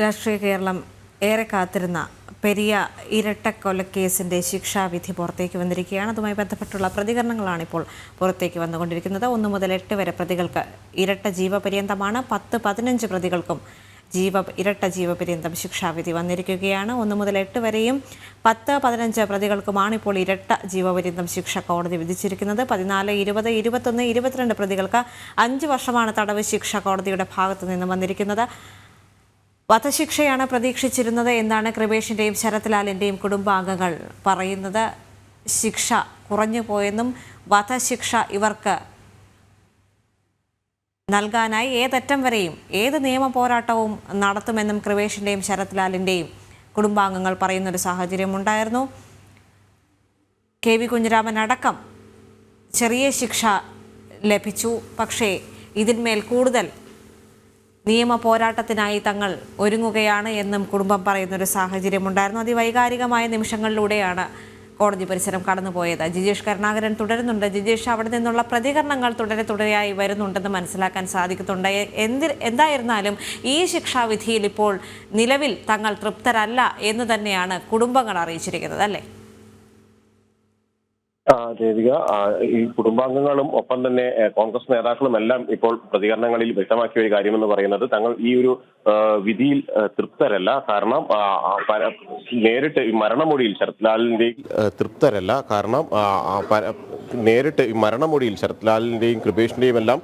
രാഷ്ട്രീയ കേരളം ഏറെ കാത്തിരുന്ന പെരിയ ഇരട്ടക്കൊലക്കേസിന്റെ ശിക്ഷാവിധി പുറത്തേക്ക് വന്നിരിക്കുകയാണ്. അതുമായി ബന്ധപ്പെട്ടുള്ള പ്രതികരണങ്ങളാണ് ഇപ്പോൾ പുറത്തേക്ക് വന്നുകൊണ്ടിരിക്കുന്നത്. ഒന്ന് മുതൽ എട്ട് വരെ പ്രതികൾക്ക് ഇരട്ട ജീവപര്യന്തമാണ്. പത്ത് പതിനഞ്ച് പ്രതികൾക്കും ജീവ ഇരട്ട ജീവപര്യന്തം ശിക്ഷാവിധി വന്നിരിക്കുകയാണ്. ഒന്ന് മുതൽ എട്ട് വരെയും പത്ത് പതിനഞ്ച് പ്രതികൾക്കുമാണ് ഇപ്പോൾ ഇരട്ട ജീവപര്യന്തം ശിക്ഷ കോടതി വിധിച്ചിരിക്കുന്നത്. പതിനാല് ഇരുപത് ഇരുപത്തൊന്ന് ഇരുപത്തിരണ്ട് പ്രതികൾക്ക് അഞ്ച് വർഷമാണ് തടവ് ശിക്ഷ കോടതിയുടെ ഭാഗത്തു നിന്ന് വന്നിരിക്കുന്നത്. വധശിക്ഷയാണ് പ്രതീക്ഷിച്ചിരുന്നത് എന്നാണ് കൃപേഷിന്റെയും ശരത്ലാലിന്റെയും കുടുംബാംഗങ്ങൾ പറയുന്നത്. ശിക്ഷ കുറഞ്ഞു പോയെന്നും വധശിക്ഷ ഇവർക്ക് നൽകാനായി ഏതറ്റം വരെയും ഏത് നിയമ പോരാട്ടവും നടത്തുമെന്നും കൃപേഷിന്റെയും ശരത്ലാലിന്റെയും കുടുംബാംഗങ്ങൾ പറയുന്നൊരു സാഹചര്യമുണ്ടായിരുന്നു കെ വി കുഞ്ഞിരാമൻ അടക്കം ചെറിയ ശിക്ഷ ലഭിച്ചു. പക്ഷേ ഇതിന്മേൽ കൂടുതൽ നിയമ പോരാട്ടത്തിനായി തങ്ങൾ ഒരുങ്ങുകയാണ് എന്നും കുടുംബം പറയുന്നൊരു സാഹചര്യമുണ്ടായിരുന്നു. അതിവൈകാരികമായ നിമിഷങ്ങളിലൂടെയാണ് കോടതി പരിസരം കടന്നുപോയത്. ജിജേഷ് കരുണാകരൻ തുടരുന്നുണ്ട്. ജിജേഷ് അവിടെ നിന്നുള്ള പ്രതികരണങ്ങൾ തുടരെ തുടരെയായി വരുന്നുണ്ടെന്ന് മനസ്സിലാക്കാൻ സാധിക്കുന്നുണ്ട്. എന്തി എന്തായിരുന്നാലും ഈ ശിക്ഷാവിധിയിൽ ഇപ്പോൾ നിലവിൽ തങ്ങൾ തൃപ്തരല്ല എന്ന് തന്നെയാണ് കുടുംബങ്ങൾ അറിയിച്ചിരിക്കുന്നത് അല്ലേ? ദേവിക ഈ കുടുംബാംഗങ്ങളും ഒപ്പം തന്നെ കോൺഗ്രസ് നേതാക്കളും എല്ലാം ഇപ്പോൾ പ്രതികരണങ്ങളിൽ വ്യക്തമാക്കിയ ഒരു കാര്യമെന്ന് പറയുന്നത് തങ്ങൾ ഈ ഒരു വിധിയിൽ തൃപ്തരല്ല. കാരണം നേരിട്ട് മരണമൊഴിയിൽ ശരത്ലാലിന്റെ തൃപ്തരല്ല. കാരണം നേരിട്ട് ഈ മരണമൊഴിയിൽ ശരത്ലാലിന്റെയും കൃപേഷിന്റെയും എല്ലാം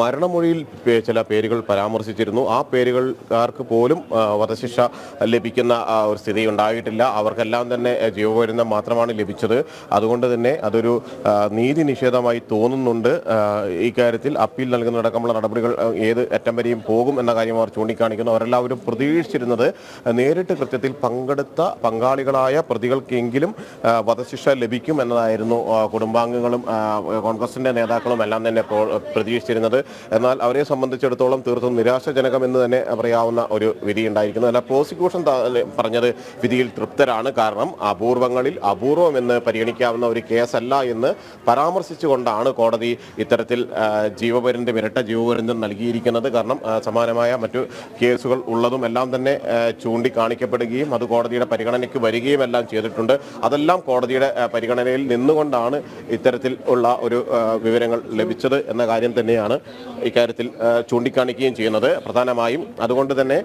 മരണമൊഴിയിൽ ചില പേരുകൾ പരാമർശിച്ചിരുന്നു. ആ പേരുകൾക്കാർക്ക് പോലും വധശിക്ഷ ലഭിക്കുന്ന ഒരു സ്ഥിതി ഉണ്ടായിട്ടില്ല അവർക്കെല്ലാം തന്നെ ജീവപര്യന്തം മാത്രമാണ് ലഭിച്ചത്. അതുകൊണ്ട് തന്നെ അതൊരു നീതി നിഷേധമായി തോന്നുന്നുണ്ട്. ഇക്കാര്യത്തിൽ അപ്പീൽ നൽകുന്നതടക്കമുള്ള നടപടികൾ ഏത് അറ്റം വരെയും പോകും എന്ന കാര്യം അവർ ചൂണ്ടിക്കാണിക്കുന്നു. അവരെല്ലാവരും പ്രതീക്ഷിച്ചിരുന്നത് നേരിട്ട് കൃത്യത്തിൽ പങ്കെടുത്ത പങ്കാളികളായ പ്രതികൾക്കെങ്കിലും വധശിക്ഷ ലഭിക്കും എന്നതായിരുന്നു ആ, കുടുംബാംഗങ്ങളും ആ, കോൺഗ്രസിന്റെ നേതാക്കളും എല്ലാം തന്നെ പ്രോ- പ്രതീക്ഷിച്ചിരുന്നത്. എന്നാൽ അവരെ സംബന്ധിച്ചിടത്തോളം തീർത്തും നിരാശാജനകം എന്ന് തന്നെ പറയാവുന്ന ഒരു വിധി ഉണ്ടായിരിക്കുന്നു അല്ല പ്രോസിക്യൂഷൻ പറഞ്ഞത് വിധിയിൽ തൃപ്തരാണ്. കാരണം അപൂർവങ്ങളിൽ അപൂർവം എന്ന് പരിഗണിക്കാവുന്ന ഒരു കേസല്ല എന്ന് പരാമർശിച്ചുകൊണ്ടാണ് കോടതി ഇത്തരത്തിൽ ജീവപര്യന്തം ഇരട്ട ജീവപര്യന്തം നൽകിയിരിക്കുന്നത്. കാരണം സമാനമായ മറ്റു കേസുകൾ ഉള്ളതും എല്ലാം തന്നെ ചൂണ്ടിക്കാണിക്കപ്പെടുകയും അത് കോടതിയുടെ പരിഗണനയ്ക്ക് വരികയും എല്ലാം ചെയ്തിട്ടുണ്ട്. അതെല്ലാം കോടതിയുടെ പരിഗണനയിൽ നിന്നുകൊണ്ടാണ് ഇത്തരത്തിൽ ഉള്ള ഒരു വിവരങ്ങൾ ലഭിച്ചത് എന്ന കാര്യം തന്നെയാണ് ഇക്കാര്യത്തിൽ ചൂണ്ടിക്കാണിക്കുകയും ചെയ്യുന്നത്. പ്രധാനമായും അതുകൊണ്ട് തന്നെ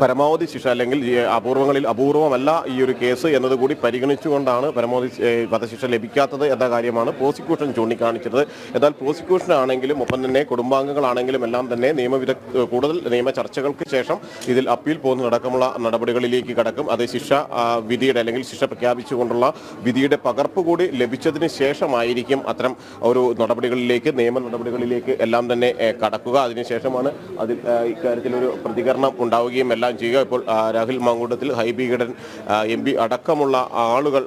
പരമാവധി ശിക്ഷ അല്ലെങ്കിൽ അപൂർവങ്ങളിൽ അപൂർവമല്ല ഈ ഒരു കേസ് എന്നതുകൂടി പരിഗണിച്ചുകൊണ്ടാണ് പരമാവധി വധശിക്ഷ ലഭിക്കാത്തത് എന്ന കാര്യമാണ് പ്രോസിക്യൂഷൻ ചൂണ്ടിക്കാണിച്ചത്. എന്നാൽ പ്രോസിക്യൂഷൻ ആണെങ്കിലും ഒപ്പം തന്നെ കുടുംബാംഗങ്ങളാണെങ്കിലും എല്ലാം തന്നെ നിയമവിദ കൂടുതൽ നിയമ ചർച്ചകൾക്ക് ശേഷം ഇതിൽ അപ്പീൽ പോകുന്നതടക്കമുള്ള നടപടികളിലേക്ക് കടക്കും. അത് ശിക്ഷ വിധിയുടെ അല്ലെങ്കിൽ ശിക്ഷ പ്രഖ്യാപിച്ചുകൊണ്ടുള്ള വിധിയുടെ പകർപ്പ് കൂടി ലഭിച്ചതിന് ശേഷമായിരിക്കും അത്തരം ഒരു നടപടികളിലേക്ക് നിയമ നടപടികളിലേക്ക് എല്ലാം തന്നെ കടക്കുക. അതിനുശേഷമാണ് അതിൽ ഇക്കാര്യത്തിലൊരു പ്രതികരണം ഉണ്ടാവുകയും എല്ലാം ചെയ്യുക. ഇപ്പോൾ രാഹുൽ മാങ്കൂട്ടത്തിൽ ഹൈബി ഗഡൻ എം പി അടക്കമുള്ള ആളുകൾ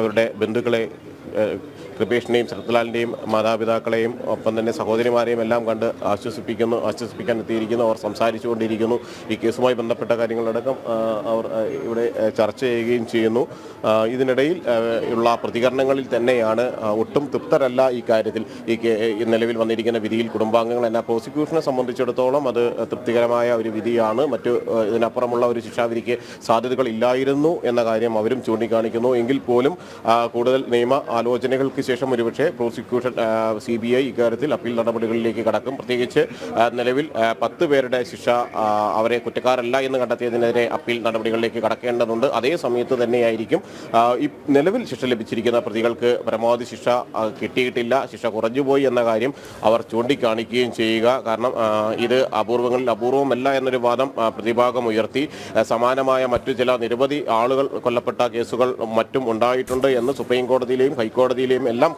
അവരുടെ ബന്ധുക്കളെ ആ, കൃപേഷിനെയും ശരത്ലാലിന്റെയും മാതാപിതാക്കളെയും ഒപ്പം തന്നെ സഹോദരിമാരെയും എല്ലാം കണ്ട് ആശ്വസിപ്പിക്കുന്നു ആശ്വസിപ്പിക്കാൻ എത്തിയിരിക്കുന്നു. അവർ സംസാരിച്ചുകൊണ്ടിരിക്കുന്നു. ഈ കേസുമായി ബന്ധപ്പെട്ട കാര്യങ്ങളടക്കം അവർ ഇവിടെ ചർച്ച ചെയ്യുകയും ചെയ്യുന്നു. ഇതിനിടയിൽ ഉള്ള പ്രതികരണങ്ങളിൽ തന്നെയാണ് ഒട്ടും തൃപ്തരല്ല ഈ കാര്യത്തിൽ. ഈ നിലവിൽ വന്നിരിക്കുന്ന വിധിയിൽ കുടുംബാംഗങ്ങൾ എന്ന പ്രോസിക്യൂഷനെ സംബന്ധിച്ചിടത്തോളം അത് തൃപ്തികരമായ ഒരു വിധിയാണ്. മറ്റു ഇതിനപ്പുറമുള്ള ഒരു ശിക്ഷാവിധിക്ക് സാധ്യതകൾ ഇല്ലായിരുന്നു എന്ന കാര്യം അവരും ചൂണ്ടിക്കാണിക്കുന്നു. എങ്കിൽ പോലും കൂടുതൽ നിയമ ആലോചനകൾക്ക് ശേഷം ഒരുപക്ഷെ പ്രോസിക്യൂഷൻ സി ബി ഐ ഇക്കാര്യത്തിൽ അപ്പീൽ നടപടികളിലേക്ക് കടക്കും. പ്രത്യേകിച്ച് നിലവിൽ പത്ത് പേരുടെ ശിക്ഷ അവരെ കുറ്റക്കാരല്ല എന്ന് കണ്ടെത്തിയതിനെതിരെ അപ്പീൽ നടപടികളിലേക്ക് കടക്കേണ്ടതുണ്ട്. അതേ സമയത്ത് തന്നെയായിരിക്കും ഈ നിലവിൽ ശിക്ഷ ലഭിച്ചിരിക്കുന്ന പ്രതികൾക്ക് പരമാവധി ശിക്ഷ കിട്ടിയിട്ടില്ല. ശിക്ഷ കുറഞ്ഞുപോയി എന്ന കാര്യം അവർ ചൂണ്ടിക്കാണിക്കുകയും ചെയ്യുക. കാരണം ഇത് അപൂർവങ്ങളിൽ അപൂർവമല്ല എന്നൊരു വാദം പ്രതിഭാഗം ഉയർത്തി. സമാനമായ മറ്റു ചില നിരവധി ആളുകൾ കൊല്ലപ്പെട്ട കേസുകൾ മറ്റും ഉണ്ടായിട്ടുണ്ട് എന്ന് സുപ്രീം കോടതിയിലെയും ഹൈക്കോടതിയിലെയും എല്ലാം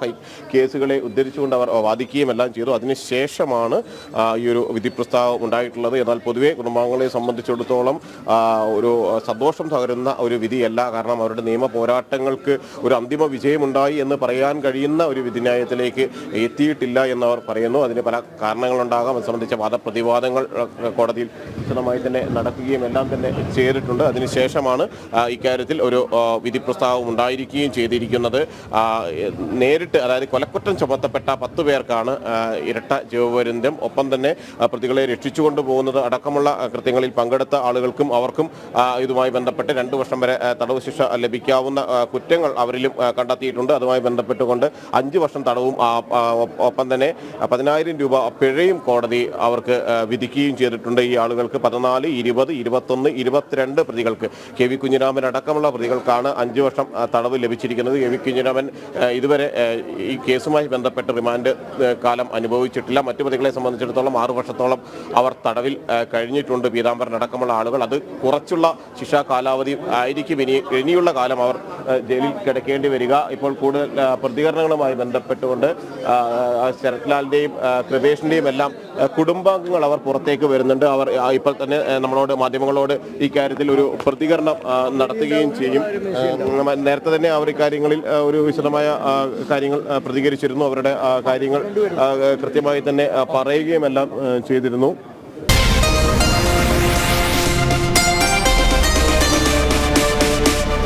കേസുകളെ ഉദ്ധരിച്ചുകൊണ്ട് അവർ വാദിക്കുകയും എല്ലാം ചെയ്തു. അതിനുശേഷമാണ് ഈ ഒരു വിധി പ്രസ്താവം ഉണ്ടായിട്ടുള്ളത്. എന്നാൽ പൊതുവേ കുടുംബാംഗങ്ങളെ സംബന്ധിച്ചിടത്തോളം ഒരു സന്തോഷം തകരുന്ന ഒരു വിധിയല്ല. കാരണം അവരുടെ നിയമ പോരാട്ടങ്ങൾക്ക് ഒരു അന്തിമ വിജയമുണ്ടായി എന്ന് പറയാൻ കഴിയുന്ന ഒരു വിധിന്യായത്തിലേക്ക് എത്തിയിട്ടില്ല എന്നവർ പറയുന്നു. അതിന് പല കാരണങ്ങളുണ്ടാകാം. അത് സംബന്ധിച്ച വാദപ്രതിവാദങ്ങൾ കോടതിയിൽ വിശദമായി തന്നെ നടക്കുകയും എല്ലാം തന്നെ ചെയ്തിട്ടുണ്ട്. അതിനുശേഷമാണ് ഇക്കാര്യത്തിൽ ഒരു വിധി പ്രസ്താവം ഉണ്ടായിരിക്കുകയും ചെയ്തിരിക്കുന്നത്. നേരിട്ട് അതായത് കൊലക്കുറ്റം ചുമത്തപ്പെട്ട പത്ത് പേർക്കാണ് ഇരട്ട ജീവപര്യന്തം ഒപ്പം തന്നെ പ്രതികളെ രക്ഷിച്ചു കൊണ്ടുപോകുന്നത് അടക്കമുള്ള കൃത്യങ്ങളിൽ പങ്കെടുത്ത ആളുകൾക്കും അവർക്കും ഇതുമായി ബന്ധപ്പെട്ട് രണ്ടു വർഷം വരെ തടവ് ശിക്ഷ ലഭിക്കാവുന്ന കുറ്റങ്ങൾ അവരിലും കണ്ടെത്തിയിട്ടുണ്ട്. അതുമായി ബന്ധപ്പെട്ടുകൊണ്ട് അഞ്ച് വർഷം തടവും ഒപ്പ- തന്നെ പതിനായിരം രൂപ പിഴയും കോടതി അവർക്ക് വിധിക്കുകയും ചെയ്തിട്ടുണ്ട് ഈ ആളുകൾക്ക്. പതിനാല് ഇരുപത് ഇരുപത്തൊന്ന് ഇരുപത്തിരണ്ട് പ്രതികൾക്ക്. കെ വി കുഞ്ഞിരാമൻ അടക്കമുള്ള പ്രതികൾക്കാണ് അഞ്ച് വർഷം തടവ് ലഭിച്ചിരിക്കുന്നത്. കെ വി കുഞ്ഞിരാമൻ ഇതുവരെ ഈ കേസുമായി ബന്ധപ്പെട്ട് റിമാൻഡ് കാലം അനുഭവിച്ചിട്ടില്ല. മറ്റു പ്രതികളെ സംബന്ധിച്ചിടത്തോളം ആറു വർഷത്തോളം അവർ തടവിൽ കഴിഞ്ഞിട്ടുണ്ട് പീതാംബരൻ അടക്കമുള്ള ആളുകൾ. അത് കുറച്ചുള്ള ശിക്ഷാ കാലാവധി ആയിരിക്കും. ഇനി ഇനിയുള്ള കാലം അവർ ജയിലിൽ കിടക്കേണ്ടി വരിക. ഇപ്പോൾ കൂടുതൽ പ്രതികരണങ്ങളുമായി ബന്ധപ്പെട്ടുകൊണ്ട് ശരത്ലാലിന്റെയും കൃപേഷിന്റെയും എല്ലാം കുടുംബാംഗങ്ങൾ അവർ പുറത്തേക്ക് വരുന്നുണ്ട്. അവർ ഇപ്പോൾ തന്നെ നമ്മളോട് മാധ്യമങ്ങളോട് ഇക്കാര്യത്തിൽ കാര്യത്തിൽ ഒരു പ്രതികരണം നടത്തുകയും ചെയ്യും. നേരത്തെ തന്നെ അവർ ഇക്കാര്യങ്ങളിൽ ഒരു വിശദമായ കാര്യങ്ങൾ പ്രതികരിച്ചിരുന്നു. അവരുടെ കാര്യങ്ങൾ കൃത്യമായി തന്നെ പറയുകയുമെല്ലാം ചെയ്തിരുന്നു.